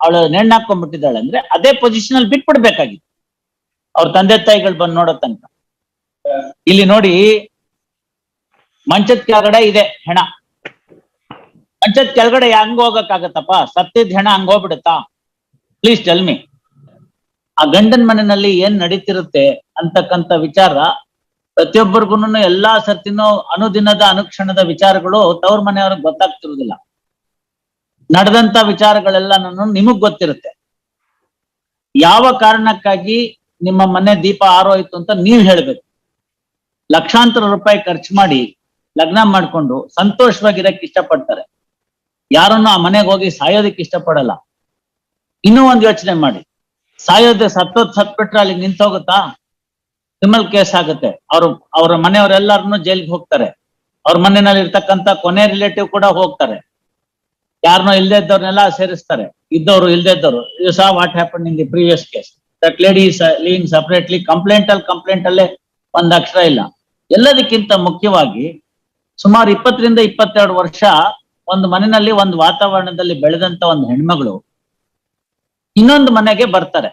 ಅವಳು ನೆಣ್ಣಾಕೊಂಡ್ಬಿಟ್ಟಿದ್ದಾಳೆ ಅಂದ್ರೆ ಅದೇ ಪೊಸಿಷನ್ ಅಲ್ಲಿ ಬಿಟ್ಬಿಡ್ಬೇಕಾಗಿತ್ತು. ಅವ್ರ ತಂದೆ ತಾಯಿಗಳು ಬಂದು ನೋಡೋ ತನಕ. ಇಲ್ಲಿ ನೋಡಿ, ಮಂಚದ ಕೆಳಗಡೆ ಇದೆ ಹೆಣ. ಮಂಚದ ಕೆಳಗಡೆ ಹಂಗ ಹೋಗಕ್ಕಾಗತ್ತಪ್ಪ? ಸತ್ತಿದ್ ಹೆಣ ಹಂಗ ಹೋಗ್ಬಿಡುತ್ತಾ? ಪ್ಲೀಸ್ ಟೆಲ್ ಮಿ ಆ ಗಂಡನ್ ಮನೆಯಲ್ಲಿ ಏನ್ ನಡೀತಿರುತ್ತೆ ಅಂತಕ್ಕಂತ ವಿಚಾರ ಪ್ರತಿಯೊಬ್ಬರಿಗೂ ಎಲ್ಲಾ ಸರ್ತಿನೂ ಅನುದಿನದ ಅನುಕ್ಷಣದ ವಿಚಾರಗಳು ತವ್ರ ಮನೆಯವ್ರಿಗೆ ಗೊತ್ತಾಗ್ತಿರುದಿಲ್ಲ ನಡೆದಂತ ವಿಚಾರಗಳೆಲ್ಲ ನಿಮಗ್ ಗೊತ್ತಿರುತ್ತೆ. ಯಾವ ಕಾರಣಕ್ಕಾಗಿ ನಿಮ್ಮ ಮನೆ ದೀಪ ಆರೋಯ್ತು ಅಂತ ನೀವ್ ಹೇಳ್ಬೇಕು. ಲಕ್ಷಾಂತರ ರೂಪಾಯಿ ಖರ್ಚು ಮಾಡಿ ಲಗ್ನ ಮಾಡ್ಕೊಂಡು ಸಂತೋಷವಾಗಿರಕ್ ಇಷ್ಟಪಡ್ತಾರೆ. ಯಾರನ್ನು ಆ ಮನೆಗೆ ಹೋಗಿ ಸಾಯೋದಕ್ಕೆ ಇಷ್ಟಪಡಲ್ಲ. ಇನ್ನೂ ಒಂದ್ ಯೋಚನೆ ಮಾಡಿ. ಸಾಯೋದ್ರೆ ಸತ್ತೋದ್ ಸತ್ಬಿಟ್ರೆ ಅಲ್ಲಿ ನಿಂತೋಗುತ್ತಾ? ಕ್ರಿಮಿನಲ್ ಕೇಸ್ ಆಗುತ್ತೆ. ಅವ್ರು, ಅವ್ರ ಮನೆಯವರೆಲ್ಲರನ್ನು ಜೈಲ್ಗೆ ಹೋಗ್ತಾರೆ. ಅವ್ರ ಮನೆಯಲ್ಲಿ ಇರ್ತಕ್ಕಂತ ಕೊನೆ ರಿಲೇಟಿವ್ ಕೂಡ ಹೋಗ್ತಾರೆ. ಯಾರನ್ನೋ ಇಲ್ದೇ ಇದ್ದವ್ರನ್ನೆಲ್ಲ ಸೇರಿಸ್ತಾರೆ. ಇದ್ದವ್ರು ಇಲ್ದೇ ಇದ್ದವ್ರು. You saw what happen in the previous case that lady lean separately complaint ಅಲ್ಲಿ ಕಂಪ್ಲೇಂಟ್ ಅಲ್ಲೇ ಒಂದ್ ಅಕ್ಷರ ಇಲ್ಲ. ಎಲ್ಲದಕ್ಕಿಂತ ಮುಖ್ಯವಾಗಿ ಸುಮಾರು ಇಪ್ಪತ್ತರಿಂದ ಇಪ್ಪತ್ತೆರಡು ವರ್ಷ ಒಂದು ಮನೆಯಲ್ಲಿ ಒಂದು ವಾತಾವರಣದಲ್ಲಿ ಬೆಳೆದಂತ ಒಂದು ಹೆಣ್ಮಗಳು ಇನ್ನೊಂದು ಮನೆಗೆ ಬರ್ತಾರೆ.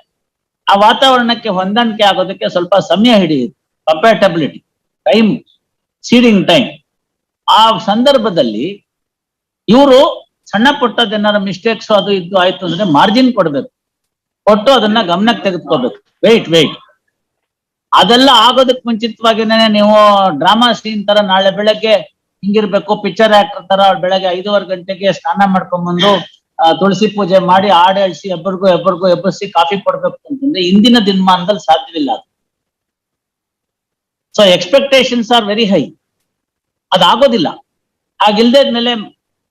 ಆ ವಾತಾವರಣಕ್ಕೆ ಹೊಂದಾಣಿಕೆ ಆಗೋದಕ್ಕೆ ಸ್ವಲ್ಪ ಸಮಯ ಹಿಡಿಯುತ್ತೆ. ಕಂಪ್ಯಾಟಬಿಲಿಟಿ ಟೈಮ್ ಸೀಡಿಂಗ್ ಟೈಮ್ ಆ ಸಂದರ್ಭದಲ್ಲಿ ಇವರು ಸಣ್ಣ ಪುಟ್ಟದೇನಾರ ಮಿಸ್ಟೇಕ್ಸ್ ಅದು ಇದು ಆಯ್ತು ಅಂದ್ರೆ ಮಾರ್ಜಿನ್ ಕೊಡ್ಬೇಕು. ಕೊಟ್ಟು ಅದನ್ನ ಗಮನಕ್ಕೆ ತೆಗೆದುಕೋಬೇಕು. ವೆಯ್ಟ್ ವೆಯ್ಟ್ ಅದೆಲ್ಲ ಆಗೋದಕ್ ಮುಂಚಿತವಾಗಿನೇ ನೀವು ಡ್ರಾಮಾ ಸೀನ್ ತರ ನಾಳೆ ಬೆಳಗ್ಗೆ ಹಿಂಗಿರ್ಬೇಕು ಪಿಕ್ಚರ್ ಆಕ್ಟರ್ ತರ ಬೆಳಗ್ಗೆ ಐದೂವರೆ ಗಂಟೆಗೆ ಸ್ನಾನ ಮಾಡ್ಕೊಂಡ್ಬಂದು ತುಳಸಿ ಪೂಜೆ ಮಾಡಿ ಹಾಡು ಅಳಿಸಿ ಎಬ್ಬರಿಗೂ ಎಬ್ಬರಿಗೂ ಎಬ್ಬರಿಸಿ ಕಾಫಿ ಕೊಡ್ಬೇಕು ಅಂತಂದ್ರೆ ಇಂದಿನ ದಿನಮಾನದಲ್ಲಿ ಸಾಧ್ಯವಿಲ್ಲ ಅದು. So expectations are very high ಅದಾಗೋದಿಲ್ಲ. ಹಾಗಿಲ್ದೇದ್ಮೇಲೆ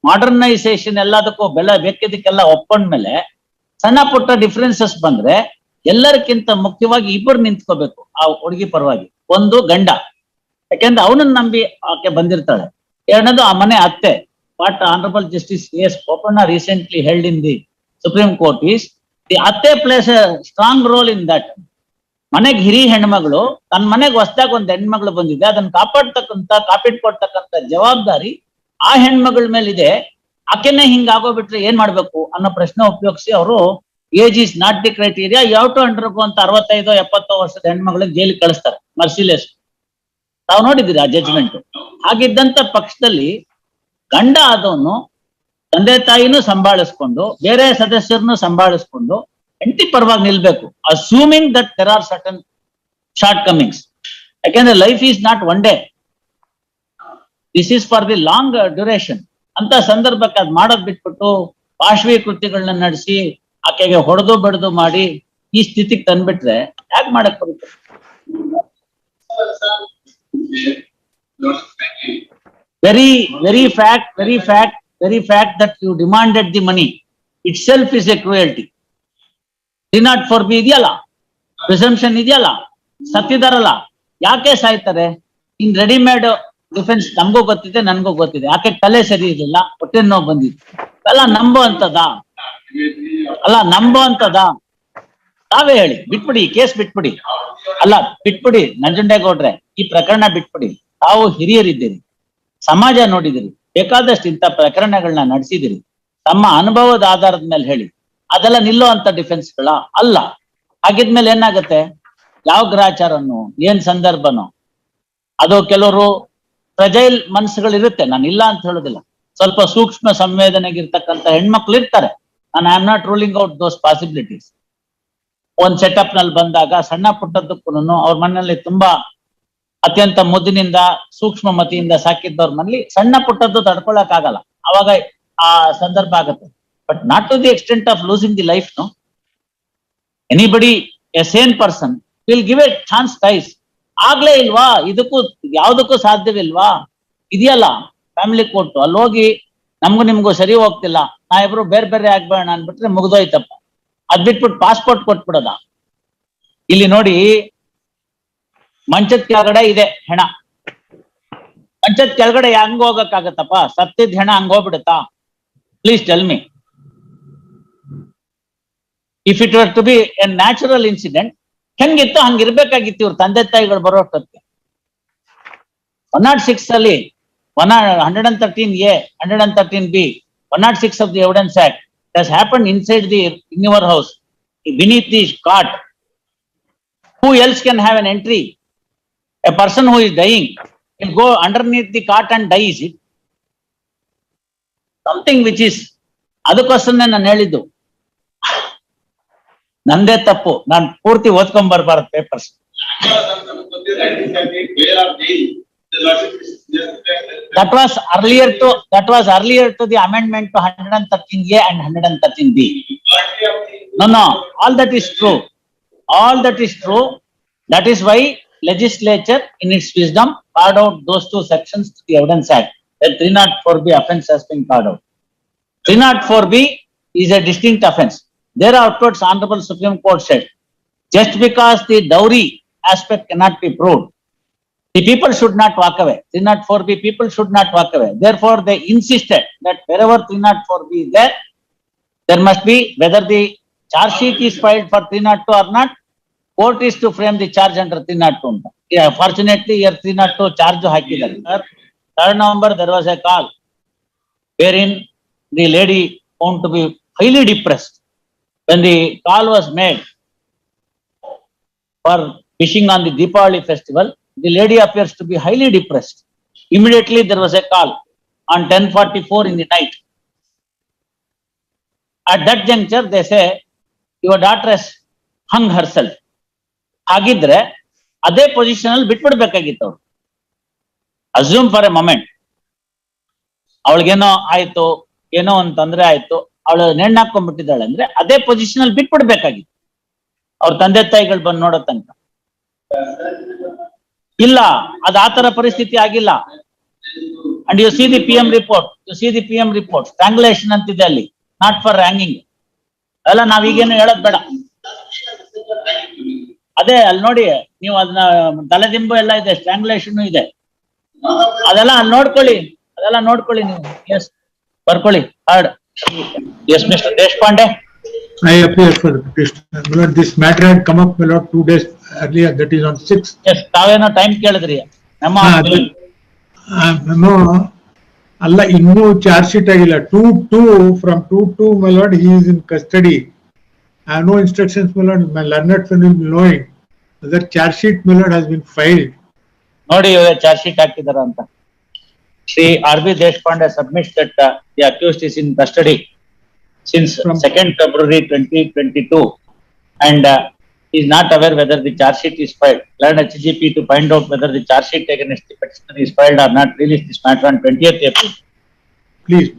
ಮಾಡರ್ನೈಸೇಷನ್ ಎಲ್ಲದಕ್ಕೂ ಬೆಲೆ ಬೇಕಿದ್ದಕ್ಕೆಲ್ಲ ಒಪ್ಕೊಂಡ್ಮೇಲೆ ಸಣ್ಣ ಪುಟ್ಟ ಡಿಫ್ರೆನ್ಸಸ್ ಬಂದ್ರೆ ಎಲ್ಲರಿಗಿಂತ ಮುಖ್ಯವಾಗಿ ಇಬ್ಬರು ನಿಂತ್ಕೋಬೇಕು ಆ ಹುಡುಗಿ ಪರವಾಗಿ. ಒಂದು ಗಂಡ. ಯಾಕೆಂದ್ರೆ ಅವನನ್ನ ನಂಬಿ ಆಕೆ ಬಂದಿರ್ತಾಳೆ. ಎರಡನೇದು ಆ ಮನೆ ಅತ್ತೆ. What honourable justice S Boppanna recently held in the Supreme Court is the ಅತ್ತೆ plays strong role in that ಮನೆಗೆ ಹಿರಿ ಹೆಣ್ಮಗಳು ತನ್ನ ಮನೆಗೆ ಹೊಸದಾಗ ಒಂದು ಹೆಣ್ಮಗಳು ಬಂದಿದೆ. ಅದನ್ನ ಕಾಪಾಡ್ತಕ್ಕಂತ ಕಾಪಿಟ್ಕೊಡ್ತಕ್ಕಂತ ಜವಾಬ್ದಾರಿ ಆ ಹೆಣ್ಮಗಳ ಮೇಲಿದೆ, ಆಕೆನೆ ಹಿಂಗಾಗೋಗ್ಬಿಟ್ರೆ ಏನ್ ಮಾಡ್ಬೇಕು ಅನ್ನೋ ಪ್ರಶ್ನೆ ಉಪಯೋಗಿಸಿ ಅವರು age is not the criteria ಯಾವ ಟು ಅಂಡರ್ಗೋ ಅಂತ ಅರವತ್ತೈದು ಎಪ್ಪತ್ತೋ ವರ್ಷದ ಹೆಣ್ಮಗಳಿಗೆ ಜೈಲಿಗೆ ಕಳಿಸ್ತಾರೆ ಮರ್ಸಿಲೆಸ್ ತಾವು ನೋಡಿದ್ದೀರಿ ಆ ಜಡ್ಜ್ಮೆಂಟ್ ಹಾಗಿದ್ದಂತ ಪಕ್ಷದಲ್ಲಿ ಗಂಡ ಆದವನು ತಂದೆ ತಾಯಿನೂ ಸಂಭಾಳಿಸ್ಕೊಂಡು, ಬೇರೆ ಸದಸ್ಯರನ್ನು ಸಂಭಾಳಿಸ್ಕೊಂಡು ಹೆಂಡತಿ ಪರವಾಗಿ ನಿಲ್ಬೇಕು assuming that there are certain shortcomings ಯಾಕೆಂದ್ರೆ life is not one day this is for the long duration ಅಂತ ಸಂದರ್ಭಕ್ಕೆ ಅದ್ ಮಾಡೋದ್ ಬಿಟ್ಬಿಟ್ಟು ಪಾಶ್ವಿ ಕೃತ್ಯಗಳನ್ನ ನಡೆಸಿ ಆಕೆಗೆ ಹೊಡೆದು ಬಡದು ಮಾಡಿ ಈ ಸ್ಥಿತಿಗೆ ತಂದ್ಬಿಟ್ರೆ ಯಾಕೆ ಮಾಡಕ್ ಬರುತ್ತೆ? Very very fact very fact very fact that you demanded the money itself is a cruelty. D not four B ಇದೆಯಲ್ಲ? ಪ್ರಿಸಂಪ್ಷನ್ ಇದೆಯಲ್ಲ? ಸತ್ತಿದಾರಲ್ಲ? ಯಾಕೆ ಸಾಯ್ತಾರೆ? ಇನ್ ರೆಡಿಮೇಡ್ ಡಿಫೆನ್ಸ್ ನಮಗೂ ಗೊತ್ತಿದೆ, ನನ್ಗೂ ಗೊತ್ತಿದೆ. ಯಾಕೆ ತಲೆ ಸರಿ ಇರಲಿಲ್ಲ, ಹೊಟ್ಟೆ ನೋವು ಬಂದಿತ್ತು. ಅಲ್ಲ, ನಂಬೋ ಅಂತದ? ಅಲ್ಲ, ನಂಬೋ ಅಂತದ? ತಾವೇ ಹೇಳಿ, ಬಿಟ್ಬಿಡಿ ಕೇಸ್ ಬಿಟ್ಬಿಡಿ. ಅಲ್ಲ, ಬಿಟ್ಬಿಡಿ, ನಂಜುಂಡೇಗೌಡ್ರೆ, ಈ ಪ್ರಕರಣ ಬಿಟ್ಬಿಡಿ. ತಾವು ಹಿರಿಯರಿದ್ದೀರಿ, ಸಮಾಜ ನೋಡಿದಿರಿ, ಬೇಕಾದಷ್ಟು ಇಂಥ ಪ್ರಕರಣಗಳನ್ನ ನಡೆಸಿದಿರಿ. ತಮ್ಮ ಅನುಭವದ ಆಧಾರದ ಮೇಲೆ ಹೇಳಿ. ಅದೆಲ್ಲ ನಿಲ್ಲೋ ಅಂತ ಡಿಫೆನ್ಸ್ಗಳ ಅಲ್ಲ. ಹಾಗಿದ್ಮೇಲೆ ಏನಾಗುತ್ತೆ? ಯಾವ ಗ್ರಹಚಾರನು, ಏನ್ ಸಂದರ್ಭನೋ? ಅದು ಕೆಲವರು ಪ್ರಜೈಲ್ ಮನಸ್ಸುಗಳಿರುತ್ತೆ. ನಾನು ಇಲ್ಲ ಅಂತ ಹೇಳೋದಿಲ್ಲ. ಸ್ವಲ್ಪ ಸೂಕ್ಷ್ಮ ಸಂವೇದನೆಗಿರ್ತಕ್ಕಂಥ ಹೆಣ್ಮಕ್ಳು ಇರ್ತಾರೆ ನಾನು I am not ruling out those possibilities ಒಂದ್ ಸೆಟಪ್ನಲ್ಲಿ ಬಂದಾಗ ಸಣ್ಣ ಪುಟ್ಟದಕ್ಕೂ ಅವ್ರ ಮನೆಯಲ್ಲಿ ತುಂಬಾ ಅತ್ಯಂತ ಮುದ್ದಿನಿಂದ, ಸೂಕ್ಷ್ಮ ಮತಿಯಿಂದ ಸಾಕಿದ್ದವ್ರ ಮನೇಲಿ ಸಣ್ಣ ಪುಟ್ಟದ್ದು ತಡ್ಕೊಳಕ್ ಆಗಲ್ಲ ಅವಾಗ ಆ ಸಂದರ್ಭ ಆಗುತ್ತೆ. But not to the extent of losing the life no anybody a sane person will give a chance ties ಆಗ್ಲೇ ಇಲ್ವಾ? ಇದಕ್ಕೂ ಯಾವ್ದಕ್ಕೂ ಸಾಧ್ಯವಿಲ್ವಾ? ಇದೆಯಲ್ಲ ಫ್ಯಾಮಿಲಿ ಕೊಟ್ಟು ಅಲ್ಲಿ ಹೋಗಿ ನಮ್ಗೂ ನಿಮ್ಗೂ ಸರಿ ಹೋಗ್ತಿಲ್ಲ. ನಾ ಇಬ್ರು ಬೇರೆ ಬೇರೆ ಆಗ್ಬೇಡ ಅನ್ಬಿಟ್ರೆ ಮುಗ್ದೋಯ್ತಪ್ಪ. ಅದ್ ಬಿಟ್ಬಿಟ್ಟು ಪಾಸ್ಪೋರ್ಟ್ ಕೊಟ್ಬಿಡೋದ? ಇಲ್ಲಿ ನೋಡಿ, ಮಂಚದ ಕೆಳಗಡೆ ಇದೆ ಹೆಣ. ಮಂಚದ ಕೆಳಗಡೆ ಹಂಗ ಹೋಗಕ್ಕಾಗತ್ತಪ್ಪ? ಸತ್ತಿದ್ ಹೆಣ ಹಂಗ ಹೋಗ್ಬಿಡುತ್ತಾ? Please tell me if it were to be a natural incident ಹೆಂಗಿತ್ತು ಹಂಗ ಇರ್ಬೇಕಾಗಿತ್ತು ಇವ್ರ ತಂದೆ ತಾಯಿಗಳು ಬರೋ ಅಷ್ಟೊತ್ತಿಗೆ. ಒನ್ ನಾಟ್ ಸಿಕ್ಸ್ ಅಲ್ಲಿ one hundred and thirteen A hundred and thirteen B one not six of the evidence act does happen inside the in your house beneath the cot who else can have an entry a person who is dying will go underneath the cot and dies it something which is ಅದಕ್ಕೋಸ್ಕರನೇ ನಾನು ಹೇಳಿದ್ದು नंदे तपु ना पूर्ति ಓದ್ಕೊಂಡ್ बरबार papers That was earlier to that was earlier to the amendment to 113A and 113B. No, no, all that is true. All that is true. That is why legislature in its wisdom carved out those two sections to the evidence act that 304b offence has been carved out 304b is a distinct offence. There afterwards honorable Supreme Court said, just because the dowry aspect cannot be proved, the people should not walk away. Three not four B people should not walk away. Therefore, they insisted that wherever three not four B is there, there must be, whether the charge sheet is filed for three not two or not, court is to frame the charge under three not two. Yeah, fortunately, here three not two charge ಹಾಕಿದ್ದಾರೆ. Sir, Third November, there was a call wherein the lady found to be highly depressed. When the call was made for wishing on the Deepavali festival, the lady appears to be highly depressed. Immediately, there was a call on ten forty-four in the night. At that juncture, they say, your daughter has hung herself. ಹಾಗಿದ್ರೆ ಅದೇ position ಅಲ್ಲಿ ಬಿಟ್ಬಿಡ್ಬೇಕಾಗಿತ್ತು ಅವ್ರು assume for a moment ಅವಳಿಗೇನೋ ಆಯ್ತು ಏನೋ ಒಂದ್ ತೊಂದ್ರೆ ಅವಳು ನೆಣ್ಣಾಕೊಂಡ್ಬಿಟ್ಟಿದ್ದಾಳೆ ಅಂದ್ರೆ ಅದೇ ಪೊಸಿಷನ್ ಅಲ್ಲಿ ಬಿಟ್ಬಿಡ್ಬೇಕಾಗಿತ್ತು. ಅವ್ರ ತಂದೆ ತಾಯಿಗಳು ಬಂದು ನೋಡೋ ತನಕ. ಇಲ್ಲ, ಅದ್ ಆತರ ಪರಿಸ್ಥಿತಿ ಆಗಿಲ್ಲ. And you see the P M report you see the P M report strangulation ಅಂತಿದೆ ಅಲ್ಲಿ ನಾಟ್ ಫಾರ್ ರ್ಯಾಂಗಿಂಗ್ ಅಲ್ಲ ನಾವೀಗೇನು ಹೇಳೋದ್ ಬೇಡ. ಅದೇ, ಅಲ್ಲಿ ನೋಡಿ, ನೀವು ಅದನ್ನ ತಲೆದಿಂಬು ಎಲ್ಲ ಇದೆ ಸ್ಟ್ರಾಂಗ್ಯುಲೇಷನ್ ಇದೆ. ಅದೆಲ್ಲ ಅಲ್ಲಿ ನೋಡ್ಕೊಳ್ಳಿ, ಅದೆಲ್ಲ ನೋಡ್ಕೊಳ್ಳಿ ನೀವು. ಎಸ್ ಬರ್ಕೊಳ್ಳಿ heard yes mister Deshpande I appear for the petition. My lord, this matter had come up, my lord, two days earlier, that is on sixth. Yes ತಾವೇನೋ ಟೈಮ್ ಕೇಳಿದ್ರಿ. ನಮ್ಮ ಹಾ, ಅದೇ. ನಾನು ಅಲ್ಲ ಇನ್ನೂ ಚಾರ್ಜ್ ಶೀಟ್ ಆಗಿಲ್ಲ. Two two from two two my lord he is in custody I no instructions my lord my learned friend will knowing other charge sheet my lord has been filed ನೋಡಿ ಇವಾಗ charge sheet ಹಾಕಿದಾರ ಅಂತ Sri R. B. Deshpande submits that uh, the accused is in custody since 2nd February 2022 and uh, is not aware whether the charge sheet is filed. Learn HGP to find out whether the charge sheet against the petitioner is filed or not. Release this matter on 20th April. Please.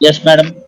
Yes, madam.